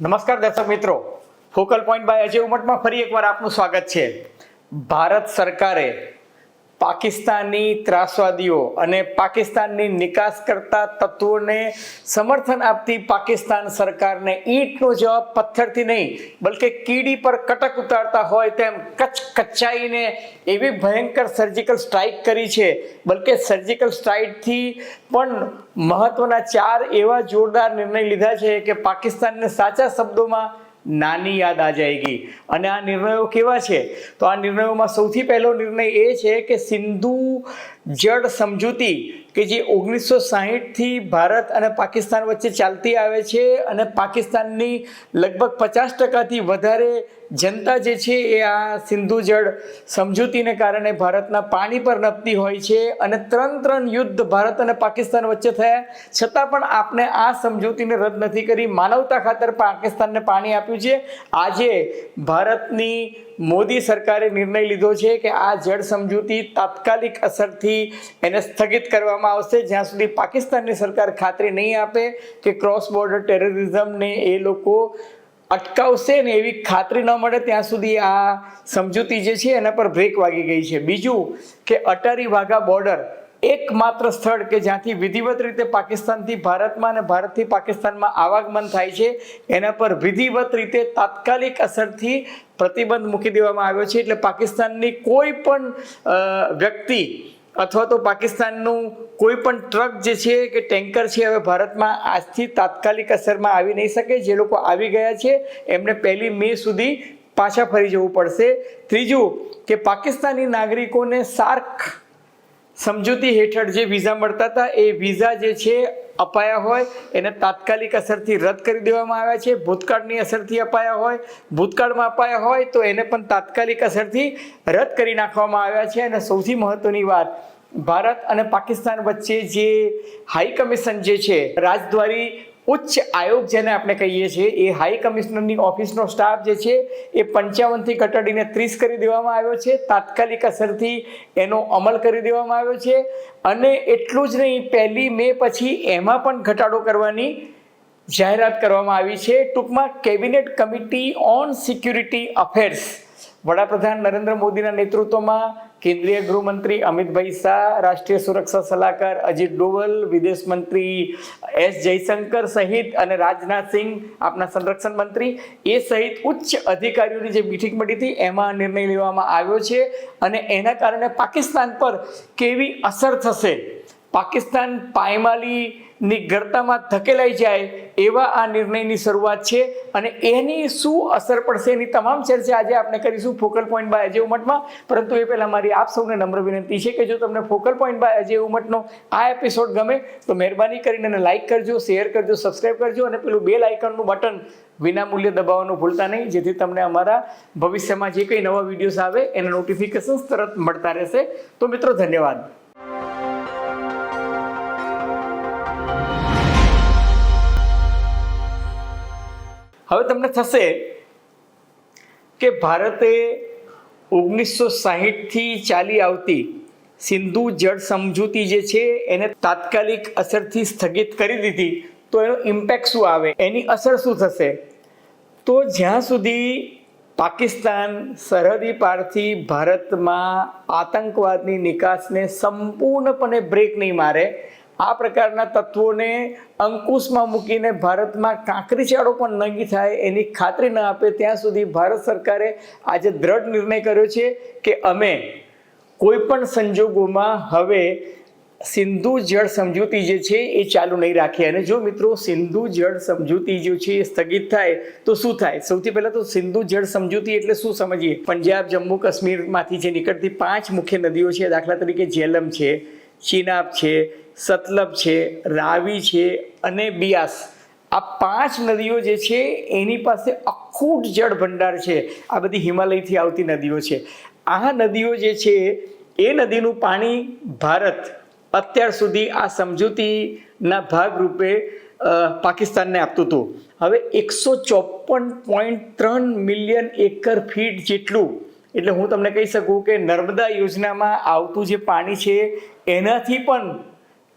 નમસ્કાર દર્શક મિત્રો. ફોકલ પોઈન્ટ બાય અજય ઉમટમાં ફરી એકવાર આપનું સ્વાગત છે. ભારત સરકારે પાકિસ્તાની ત્રાસવાદીઓ અને પાકિસ્તાનની નિકાસ કરતા તત્વોને સમર્થન આપતી પાકિસ્તાન સરકારને ઈંટનો જવાબ પથ્થરથી નહીં, બલકે કીડી પર કટક ઉતારતા હોય તેમ કચ કચાઈને એવી ભયંકર સર્જિકલ સ્ટ્રાઇક કરી છે, બલકે સર્જિકલ સ્ટ્રાઇકથી પણ મહત્વના ચાર એવા જોરદાર નિર્ણય લીધા છે કે પાકિસ્તાનને સાચા શબ્દોમાં નાની યાદ આ જાયગી. અને આ નિર્ણયો કેવા છે? તો આ નિર્ણયોમાં સૌથી પહેલો નિર્ણય એ છે કે સિંધુ જળ સમજૂતી કે જે ઓગણીસો સાહીઠથી ભારત અને પાકિસ્તાન વચ્ચે ચાલતી આવે છે અને પાકિસ્તાનની લગભગ પચાસ ટકાથી વધારે જનતા જે છે એ આ સિંધુ જળ સમજૂતીને કારણે ભારતના પાણી પર નપતી હોય છે અને ત્રણ ત્રણ યુદ્ધ ભારત અને પાકિસ્તાન વચ્ચે થયા. છતાં પણ આપણે આ સમજૂતીને રદ નથી કરી. માનવતા ખાતર પાકિસ્તાનને પાણી આપ્યું છે. આજે ભારતની મોદી સરકારે નિર્ણય લીધો છે કે આ જળ સમજૂતી તાત્કાલિક અસરથી એને સ્થગિત કરવામાં આવશે. જ્યાં સુધી પાકિસ્તાનની સરકાર ખાતરી નહીં આપે કે ક્રોસ બોર્ડર ટેરરિઝમને એ લોકો અટકાવશે ને એવી ખાતરી ન મળે ત્યાં સુધી આ સમજૂતી જે છે એના પર બ્રેક વાગી ગઈ છે. બીજું કે અટારી વાઘા બોર્ડર એકમાત્ર સ્થળ કે જ્યાંથી વિધિવત રીતે પાકિસ્તાનથી ભારતમાં અને ભારતથી પાકિસ્તાનમાં આવાગમન થાય છે, એના પર વિધિવત રીતે તાત્કાલિક અસરથી પ્રતિબંધ મૂકી દેવામાં આવ્યો છે. એટલે પાકિસ્તાનની કોઈ પણ વ્યક્તિ અથવા તો પાકિસ્તાનનું કોઈ પણ ટ્રક જે છે કે ટેન્કર છે, હવે ભારતમાં આજથી તાત્કાલિક અસરમાં આવી નહીં શકે. જે લોકો આવી ગયા છે, એમને પહેલી મે સુધી પાછા ફરી જવું પડશે. ત્રીજું કે પાકિસ્તાની નાગરિકોને સાર્ક સમજૂતી હેઠળ જે વિઝા મળતા હતા, એ વિઝા જે છે અપાયા હોય, એને તાત્કાલિક અસરથી રદ કરી દેવામાં આવ્યા છે. ભૂતકાળની અસરથી અપાયા હોય, ભૂતકાળમાં અપાયા હોય, તો એને પણ તાત્કાલિક અસરથી રદ કરી નાખવામાં આવ્યા છે. અને સૌથી મહત્વની વાત, ભારત અને પાકિસ્તાન વચ્ચે જે હાઈ કમિશન જે છે, રાજદ્વારી ઉચ્ચ આયોગ જેને આપણે કહીએ છીએ, એ હાઈ કમિશનરની ઓફિસનો સ્ટાફ જે છે, એ પંચાવનથી ઘટાડીને ત્રીસ કરી દેવામાં આવ્યો છે. તાત્કાલિક અસરથી એનો અમલ કરી દેવામાં આવ્યો છે. અને એટલું જ નહીં, પહેલી મે પછી એમાં પણ ઘટાડો કરવાની જાહેરાત કરવામાં આવી છે. ટૂંકમાં cabinet committee on security affairs વડાપ્રધાન નરેન્દ્ર મોદીના નેતૃત્વમાં કેન્દ્રીય ગૃહમંત્રી અમિતભાઈ શાહ, રાષ્ટ્રીય સુરક્ષા સલાહકાર અજીત ડોવલ, વિદેશ મંત્રી એસ જયશંકર સહિત અને રાજનાથ સિંહ, આપના સંરક્ષણ મંત્રી એ સહિત ઉચ્ચ અધિકારીઓની જે મિટિંગ મળી હતી, એમાં નિર્ણય લેવામાં આવ્યો છે અને એના કારણે પાકિસ્તાન પર કેવી અસર થશે? પાકિસ્તાન પાયમાલીની ગરતામાં ધકેલાઈ જાય એવા આ નિર્ણયની શરૂઆત છે અને એની શું અસર પડશે એની તમામ ચર્ચા આજે આપણે કરીશું ફોકલ પોઈન્ટ બાય અજય ઉમટમાં. પરંતુ એ પહેલાં મારી આપ સૌને નમ્ર વિનંતી છે કે જો તમને ફોકલ પોઈન્ટ બાય અજય ઉમટનો આ એપિસોડ ગમે, તો મહેરબાની કરીને એને લાઇક કરજો શેર કરજો સબસ્ક્રાઇબ કરજો અને પેલું બેલ આઇકનનું બટન વિના મૂલ્ય દબાવવાનું ભૂલતા નહીં, જેથી તમને અમારા ભવિષ્યમાં જે કંઈ નવા વિડીયોઝ આવે, એના નોટિફિકેશન્સ તરત મળતા રહેશે. તો મિત્રો, ધન્યવાદ. હવે તમને થશે કે ભારતે ઓગણીસો સાહીઠથી ચાલી આવતી સિંધુ જળ સમજૂતી જે છે, એને તાત્કાલિક અસરથી સ્થગિત કરી દીધી. તો એનો ઇમ્પેક્ટ શું આવે? એની અસર શું થશે? તો જ્યાં સુધી પાકિસ્તાન સરહદી પારથી ભારતમાં આતંકવાદની નિકાસને સંપૂર્ણપણે બ્રેક નહીં મારે આ પ્રકારના તત્વોને અંકુશમાં મૂકીને ભારતમાં કાંકરીચાળો પણ નહીં થાય એની ખાતરી ન આપે ત્યાં સુધી ભારત સરકારે આજે દ્રઢ નિર્ણય કર્યો છે કે અમે કોઈ પણ સંજોગોમાં હવે સિંધુ જળ સમજૂતી જે છે એ ચાલુ નહીં રાખીએ. અને જો મિત્રો સિંધુ જળ સમજૂતી જે છે એ સ્થગિત થાય, તો શું થાય? સૌથી પહેલાં તો સિંધુ જળ સમજૂતી એટલે શું સમજીએ? પંજાબ, જમ્મુ, કાશ્મીરમાંથી જે નીકળતી પાંચ મુખ્ય નદીઓ છે દાખલા તરીકે જેલમ છે, ચિનાબ છે સતલબ છે, રાવી છે અને બિયાસ. આ પાંચ નદીઓ જે છે, એની પાસે અખૂટ જળ ભંડાર છે. આ બધી હિમાલયથી આવતી નદીઓ છે. આ નદીઓ જે છે, એ નદીનું પાણી ભારત અત્યાર સુધી આ સમજૂતીના ભાગરૂપે પાકિસ્તાનને આપતું હતું. હવે એકસો ચોપન પોઈન્ટ ત્રણ મિલિયન એકર ફીટ જેટલું, એટલે હું તમને કહી શકું કે નર્મદા યોજનામાં આવતું જે પાણી છે, એનાથી પણ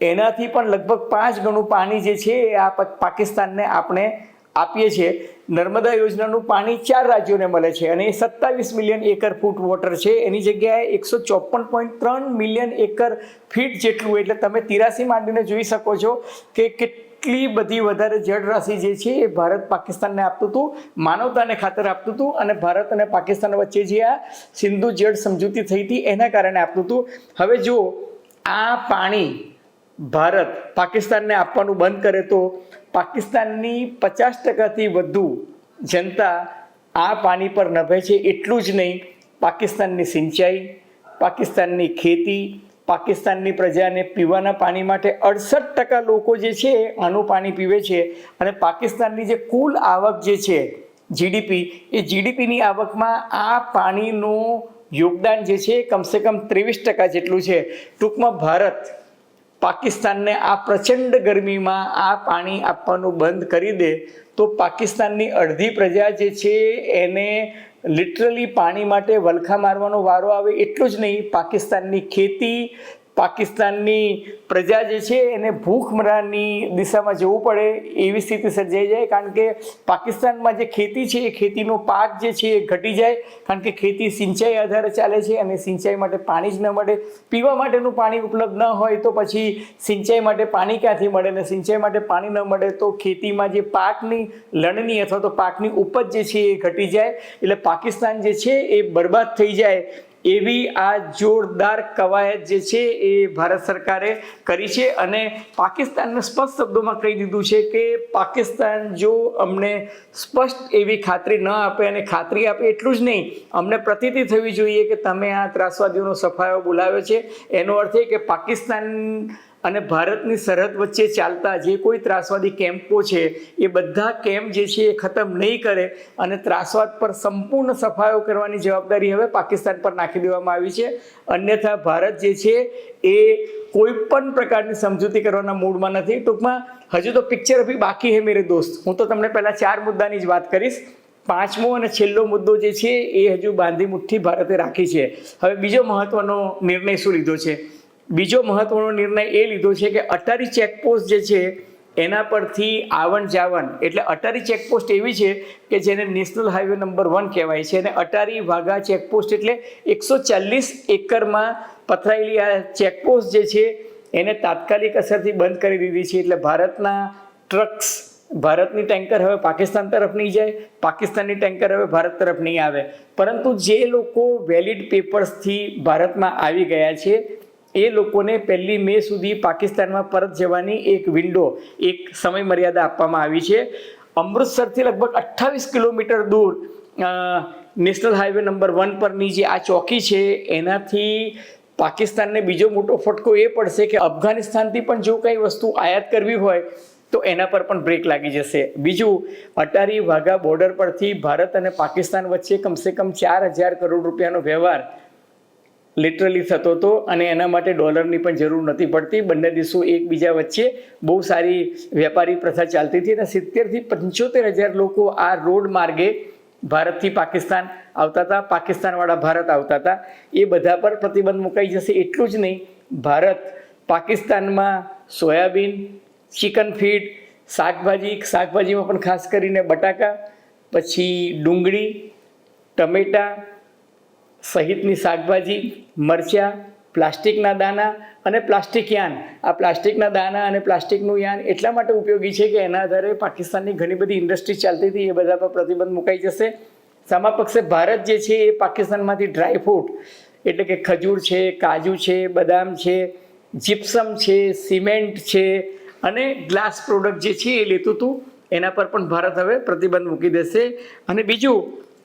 એનાથી પણ લગભગ પાંચ ગણું પાણી જે છે, એ આ પાકિસ્તાનને આપણે આપીએ છીએ. નર્મદા યોજનાનું પાણી ચાર રાજ્યોને મળે છે અને એ સત્તાવીસ મિલિયન એકર ફૂટ વોટર છે. એની જગ્યાએ એકસો ચોપન પોઈન્ટ ત્રણ મિલિયન એકર ફીટ જેટલું એટલે તમે તિરાસી માંડીને જોઈ શકો છો કે કેટલી બધી વધારે જળરાશિ જે છે, એ ભારત પાકિસ્તાનને આપતું હતું, માનવતાને ખાતર આપતું હતું અને ભારત અને પાકિસ્તાન વચ્ચે જે આ સિંધુ જળ સમજૂતી થઈ હતી એના કારણે આપતું હતું. હવે જો આ પાણી ભારત પાકિસ્તાનને આપવાનું બંધ કરે તો પાકિસ્તાનની પચાસ ટકાથી વધુ જનતા આ પાણી પર નભે છે. એટલું જ નહીં, પાકિસ્તાનની સિંચાઈ, પાકિસ્તાનની ખેતી, પાકિસ્તાનની પ્રજાને પીવાના પાણી માટે અડસઠ ટકા લોકો જે છે આનું પાણી પીવે છે અને પાકિસ્તાનની જે કુલ આવક જે છે જીડીપી, એ જીડીપીની આવકમાં આ પાણીનું યોગદાન જે છે કમસે કમ ત્રેવીસ ટકા જેટલું છે. ટૂંકમાં ભારત પાકિસ્તાનને આ પ્રચંડ ગરમીમાં આ પાણી આપવાનું બંધ કરી દે, તો પાકિસ્તાનની અડધી પ્રજા જે છે એને લિટરલી પાણી માટે વલખા મારવાનો વારો આવે. એટલું જ નહીં, પાકિસ્તાનની ખેતી પાકિસ્તાનની પ્રજા જે છે એને ભૂખમરાની દિશામાં જવું પડે એવી સ્થિતિ સર્જાઈ જાય. કારણ કે પાકિસ્તાનમાં જે ખેતી છે, એ ખેતીનો પાક જે છે એ ઘટી જાય. કારણ કે ખેતી સિંચાઈ આધારે ચાલે છે અને સિંચાઈ માટે પાણી જ ન મળે. પીવા માટેનું પાણી ઉપલબ્ધ ન હોય તો પછી સિંચાઈ માટે પાણી ક્યાંથી મળે ને સિંચાઈ માટે પાણી ન મળે તો ખેતીમાં જે પાકની લણણી અથવા તો પાકની ઉપજ જે છે એ ઘટી જાય. એટલે પાકિસ્તાન જે છે એ બરબાદ થઈ જાય. એવી આ જોરદાર કવાયત જે છે એ ભારત સરકારે કરી છે અને પાકિસ્તાનને સ્પષ્ટ શબ્દોમાં કહી દીધું છે કે પાકિસ્તાન જો અમને સ્પષ્ટ એવી ખાતરી ન આપે અને ખાતરી આપે એટલું જ નહીં, અમને પ્રતીતિ થવી જોઈએ કે તમે આ ત્રાસવાદીઓનો સફાયો બોલાવ્યો છે. એનો અર્થ એ કે પાકિસ્તાન અને ભારતની સરહદ વચ્ચે ચાલતા જે કોઈ ત્રાસવાદી કેમ્પો છે, એ બધા કેમ્પ જે છે એ ખતમ નહીં કરે અને ત્રાસવાદ પર સંપૂર્ણ સફાયો કરવાની જવાબદારી હવે પાકિસ્તાન પર નાખી દેવામાં આવી છે. અન્યથા ભારત જે છે એ કોઈ પણ પ્રકારની સમજૂતી કરવાના મૂડમાં નથી. ટૂંકમાં, હજુ તો પિક્ચર અભી બાકી હે મેરે દોસ્ત. હું તો તમને પહેલાં ચાર મુદ્દાની જ વાત કરીશ. પાંચમો અને છેલ્લો મુદ્દો જે છે એ હજુ બાંધી મુઠ્ઠી ભારતે રાખી છે. હવે બીજો મહત્વનો નિર્ણય શું લીધો છે? બીજો મહત્વનો નિર્ણય એ લીધો છે કે અટારી ચેકપોસ્ટ જે છે, એના પરથી આવન જાવન, એટલે અટારી ચેકપોસ્ટ એવી છે કે જેને નેશનલ હાઈવે નંબર વન કહેવાય છે. અને અટારી વાઘા ચેકપોસ્ટ એટલે એકસો ચાલીસ એકરમાં પથરાયેલી આ ચેકપોસ્ટ જે છે, એને તાત્કાલિક અસરથી બંધ કરી દીધી છે. એટલે ભારતના ટ્રક્સ, ભારતની ટેન્કર હવે પાકિસ્તાન તરફ નહીં જાય, પાકિસ્તાનની ટેન્કર હવે ભારત તરફ નહીં આવે. પરંતુ જે લોકો વેલિડ પેપર્સથી ભારતમાં આવી ગયા છે એ લોકોને પહેલી મે સુધી પાકિસ્તાનમાં પરત જવાની એક વિન્ડો એક સમય મર્યાદા આપવામાં આવી છે. અમૃતસરથી લગભગ અઠ્ઠાવીસ કિલોમીટર દૂર નેશનલ હાઈવે નંબર વન પરની જે આ ચોકી છે, એનાથી પાકિસ્તાનને બીજો મોટો ફટકો એ પડશે કે અફઘાનિસ્તાનથી પણ જો કંઈ વસ્તુ આયાત કરવી હોય, તો એના પર પણ બ્રેક લાગી જશે. બીજું, અટારી વાઘા બોર્ડર પરથી ભારત અને પાકિસ્તાન વચ્ચે કમસે કમ ચાર હજાર કરોડ રૂપિયાનો વ્યવહાર લિટરલી થતો હતો અને એના માટે ડોલરની પણ જરૂર નથી પડતી. બંને દેશો એકબીજા વચ્ચે બહુ સારી વેપારી પ્રથા ચાલતી હતી અને સિત્તેરથી પંચોતેર હજાર લોકો આ રોડ માર્ગે ભારતથી પાકિસ્તાન આવતા હતા. પાકિસ્તાનવાળા ભારત આવતા હતા. એ બધા પર પ્રતિબંધ મુકાઈ જશે એટલું જ નહીં. ભારત પાકિસ્તાનમાં સોયાબીન ચિકન ફીડ શાકભાજી, શાકભાજીમાં પણ ખાસ કરીને બટાકા, પછી ડુંગળી, ટમેટાં સહિતની શાકભાજી, મરચાં, પ્લાસ્ટિકના દાના અને પ્લાસ્ટિક યાન. આ પ્લાસ્ટિકના દાના અને પ્લાસ્ટિકનું યાન એટલા માટે ઉપયોગી છે કે એના આધારે પાકિસ્તાનની ઘણી બધી ઇન્ડસ્ટ્રી ચાલતી હતી, એ બધા પર પ્રતિબંધ મુકાઈ જશે. સામા પક્ષે ભારત જે છે એ પાકિસ્તાનમાંથી ડ્રાય ફ્રૂટ, એટલે કે ખજૂર છે, કાજુ છે, બદામ છે, જીપ્સમ છે, સિમેન્ટ છે અને ગ્લાસ પ્રોડક્ટ જે છે એ લેતું હતું, એના પર પણ ભારત હવે પ્રતિબંધ મૂકી દેશે. અને બીજું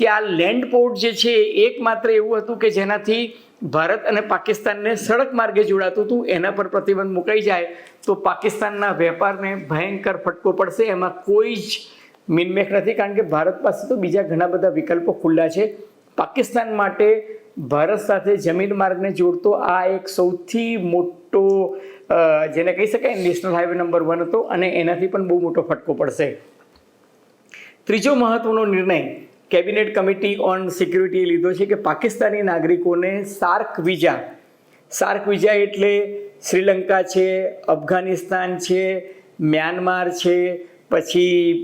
કે આ લેન્ડ પોર્ટ જે છે એકમાત્ર એવું હતું કે જેનાથી ભારત અને પાકિસ્તાનને સડક માર્ગે જોડાતું હતું, એના પર પ્રતિબંધ મુકાઈ જાય તો પાકિસ્તાનના વેપારને ભયંકર ફટકો પડશે. એમાં કોઈ જ મિનમેક નથી, કારણ કે ભારત પાસે તો બીજા ઘણા બધા વિકલ્પો ખુલ્લા છે. પાકિસ્તાન માટે ભારત સાથે જમીન માર્ગને જોડતો આ એક સૌથી મોટો જેને કહી શકાય નેશનલ હાઈવે નંબર વન હતો, અને એનાથી પણ બહુ મોટો ફટકો પડશે. ત્રીજો મહત્વનો નિર્ણય કેબિનેટ કમિટી ઓન સિક્યુરિટીએ લીધો છે કે પાકિસ્તાની નાગરિકોને સાર્ક વિઝા સાર્ક વિઝા એટલે શ્રીલંકા છે, અફઘાનિસ્તાન છે, મ્યાનમાર છે, પછી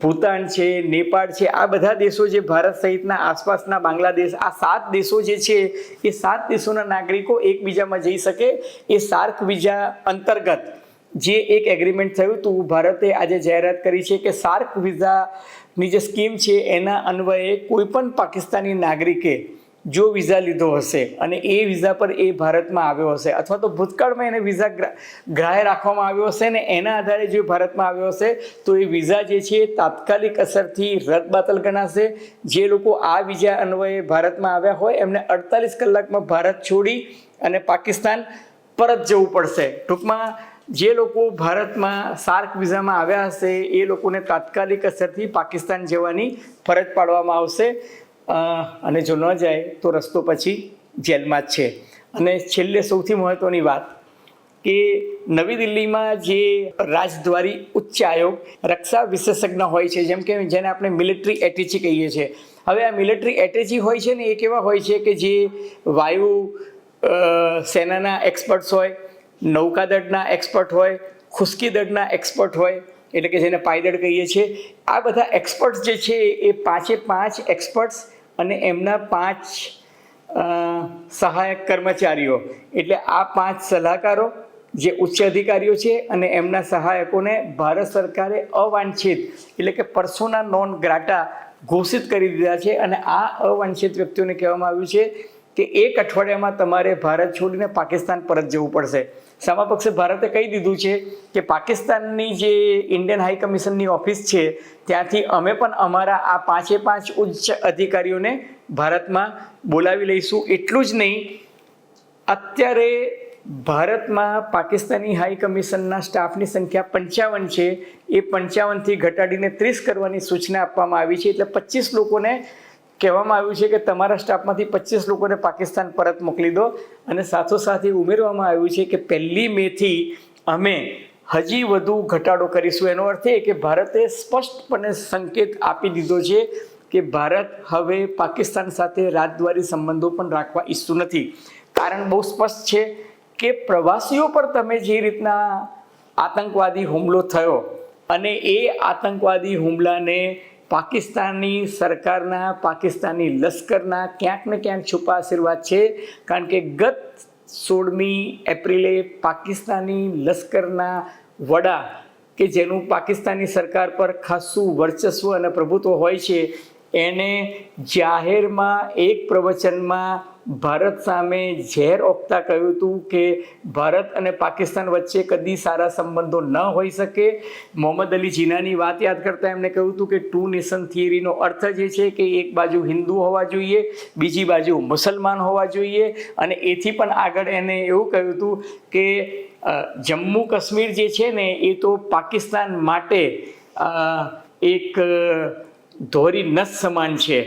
ભૂતાન છે, નેપાળ છે, આ બધા દેશો જે ભારત સહિતના આસપાસના બાંગ્લાદેશ, આ સાત દેશો જે છે, એ સાત દેશોના નાગરિકો એકબીજામાં જઈ શકે એ સાર્ક વિઝા અંતર્ગત. જે એક એગ્રીમેન્ટ થયું હતું ભારતે આજે જાહેરાત કરી છે કે સાર્ક વિઝાની જે સ્કીમ છે, એના અન્વયે કોઈ પણ પાકિસ્તાની નાગરિકે જો વિઝા લીધો હશે અને એ વિઝા પર એ ભારતમાં આવ્યો હશે, અથવા તો ભૂતકાળમાં એને વિઝા ગ્રા- ગ્રાહ્ય રાખવામાં આવ્યો હશે ને એના આધારે જો ભારતમાં આવ્યો હશે, તો એ વિઝા જે છે એ તાત્કાલિક અસરથી રદબાતલ ગણાશે. જે લોકો આ વિઝા અન્વયે ભારતમાં આવ્યા હોય, એમને અડતાલીસ કલાકમાં ભારત છોડી અને પાકિસ્તાન પરત જવું પડશે. ટૂંકમાં જે લોકો ભારતમાં સાર્ક વિઝામાં આવ્યા હશે, એ લોકોને તાત્કાલિક અસરથી પાકિસ્તાન જવાની ફરજ પાડવામાં આવશે. અને જો ન જાય, તો રસ્તો પછી જેલમાં જ છે. અને છેલ્લે સૌથી મહત્ત્વની વાત કે નવી દિલ્હીમાં જે રાજદ્વારી ઉચ્ચ આયોગ રક્ષા વિશેષજ્ઞ હોય છે, જેમ કે જેને આપણે મિલિટરી એટેચી કહીએ છીએ. હવે આ મિલિટરી એટેચી હોય છે ને, એ કેવા હોય છે કે જે વાયુ સેનાના એક્સપર્ટ્સ હોય નૌકાદળના એક્સપર્ટ હોય ખુશ્કી દળના એક્સપર્ટ હોય, એટલે કે જેને પાયદળ કહીએ છીએ, આ બધા એક્સપર્ટ્સ જે છે એ પાંચે પાંચ એક્સપર્ટ્સ અને એમના પાંચ સહાયક કર્મચારીઓ. એટલે આ પાંચ સલાહકારો જે ઉચ્ચ અધિકારીઓ છે અને એમના સહાયકોને ભારત સરકારે અવાંછિત, એટલે કે પર્સોના નોન ગ્રાટા ઘોષિત કરી દીધા છે. અને આ અવાંછિત વ્યક્તિઓને કહેવામાં આવ્યું છે કે એક અઠવાડિયામાં તમારે ભારત છોડીને પાકિસ્તાન પરત જવું પડશે. સામા પક્ષે ભારતે કહી દીધું છે કે પાકિસ્તાનની જે ઇન્ડિયન હાઈ કમિશનની ઓફિસ છે, ત્યાંથી અમે પણ અમારા આ પાંચે પાંચ ઉચ્ચ અધિકારીઓને ભારતમાં બોલાવી લઈશું. એટલું જ નહીં, અત્યારે ભારતમાં પાકિસ્તાની હાઈ કમિશનના સ્ટાફની સંખ્યા પંચાવન છે. એ પંચાવનથી ઘટાડીને ત્રીસ કરવાની સૂચના આપવામાં આવી છે. એટલે પચીસ લોકોને કહેવામાં આવ્યું છે કે તમારા સ્ટાફમાંથી પચીસ લોકોને પાકિસ્તાન પરત મોકલી દો અને સાથોસાથ એ ઉમેરવામાં આવ્યું છે કે પહેલી મેથી અમે હજી વધુ ઘટાડો કરીશું. એનો અર્થ એ કે ભારતે સ્પષ્ટપણે સંકેત આપી દીધો છે કે ભારત હવે પાકિસ્તાન સાથે રાજદ્વારી સંબંધો પણ રાખવા ઈચ્છતું નથી. કારણ બહુ સ્પષ્ટ છે કે પ્રવાસીઓ પર તમે જે રીતના આતંકવાદી હુમલો થયો અને એ આતંકવાદી હુમલાને પાકિસ્તાની સરકારના પાકિસ્તાની લશ્કરના ક્યાંક ને ક્યાંક છુપા આશીર્વાદ છે. કારણ કે ગત સોળમી એપ્રિલે પાકિસ્તાની લશ્કરના વડા કે જેનું પાકિસ્તાની સરકાર પર ખાસું વર્ચસ્વ અને પ્રભુત્વ હોય છે, એને જાહેરમાં એક પ્રવચનમાં ભારત સામે ઝેર ઓપતા કહ્યું હતું કે ભારત અને પાકિસ્તાન વચ્ચે કદી સારા સંબંધો ન હોઈ શકે. મોહમ્મદ અલી જીનાની વાત યાદ કરતા એમણે કહ્યું હતું કે ટુ નેશન થિયરીનો અર્થ જે છે કે એક બાજુ હિન્દુ હોવા જોઈએ, બીજી બાજુ મુસલમાન હોવા જોઈએ અને એથી પણ આગળ એને એવું કહ્યું હતું કે જમ્મુ કાશ્મીર જે છે ને, એ તો પાકિસ્તાન માટે એક ધોરી નસ સમાન છે.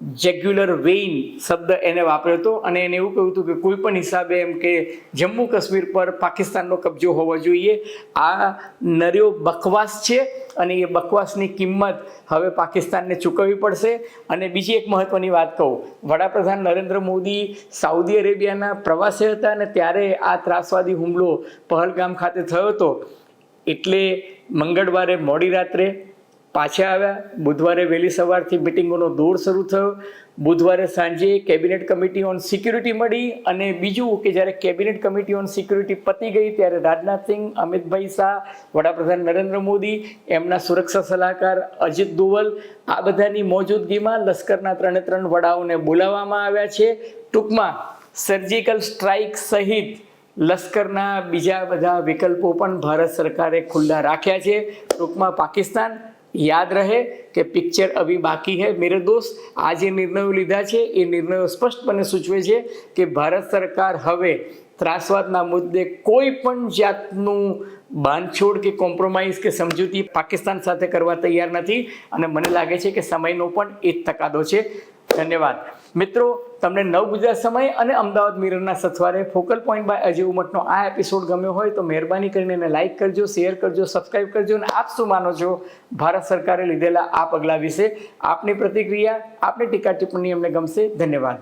જેગ્યુલર વેઇન શબ્દ એને વાપર્યો હતો અને એને એવું કહ્યું હતું કે કોઈ પણ હિસાબે એમ કે જમ્મુ કાશ્મીર પર પાકિસ્તાનનો કબજો હોવો જોઈએ. આ નર્યો બકવાસ છે અને એ બકવાસની કિંમત હવે પાકિસ્તાનને ચૂકવવી પડશે. અને બીજી એક મહત્ત્વની વાત કહું. વડાપ્રધાન નરેન્દ્ર મોદી સાઉદી અરેબિયાના પ્રવાસે હતા અને ત્યારે આ ત્રાસવાદી હુમલો પહલગામ ખાતે થયો હતો. એટલે મંગળવારે મોડી રાત્રે પાછા આવ્યા. બુધવારે વહેલી સવારથી મિટિંગોનો દોર શરૂ થયો. બુધવારે સાંજે કેબિનેટ કમિટી ઓન સિક્યુરિટી મળી અને બીજું કે જ્યારે કેબિનેટ કમિટી ઓન સિક્યુરિટી પતી ગઈ ત્યારે રાજનાથસિંહ અમિતભાઈ શાહ, વડાપ્રધાન નરેન્દ્ર મોદી, એમના સુરક્ષા સલાહકાર અજીત દોવલ, આ બધાની મોજૂદગીમાં લશ્કરના ત્રણે ત્રણ વડાઓને બોલાવવામાં આવ્યા છે. ટૂંકમાં સર્જિકલ સ્ટ્રાઇક સહિત લશ્કરના બીજા બધા વિકલ્પો પણ ભારત સરકારે ખુલ્લા રાખ્યા છે. ટૂંકમાં પાકિસ્તાન યાદ રહે કે પિક્ચર અભી બાકી હે મેરે દોસ્ત. આ જે નિર્ણયો લીધા છે. એ નિર્ણયો સ્પષ્ટપણે સૂચવે છે કે ભારત સરકાર હવે ત્રાસવાદના મુદ્દે કોઈ પણ જાતનું બાંધછોડ કે કોમ્પ્રોમાઇઝ કે સમજૂતી પાકિસ્તાન સાથે કરવા તૈયાર નથી. અને મને લાગે છે કે સમયનો પણ એ તકાદો છે. ધન્યવાદ. મિત્રો, તમને નવ ગુજરાત સમય અને અમદાવાદ મિરરના સથવારે ફોકલ પોઈન્ટ બાય અજય ઉમટનો આ એપિસોડ ગમ્યો હોય તો મહેરબાની કરીને એને લાઇક કરજો શેર કરજો સબસ્ક્રાઇબ કરજો અને આપ શું માનો છો? ભારત સરકારે લીધેલા આ પગલાં વિશે આપની પ્રતિક્રિયા, આપની ટીકા ટિપ્પણી અમને ગમશે. ધન્યવાદ.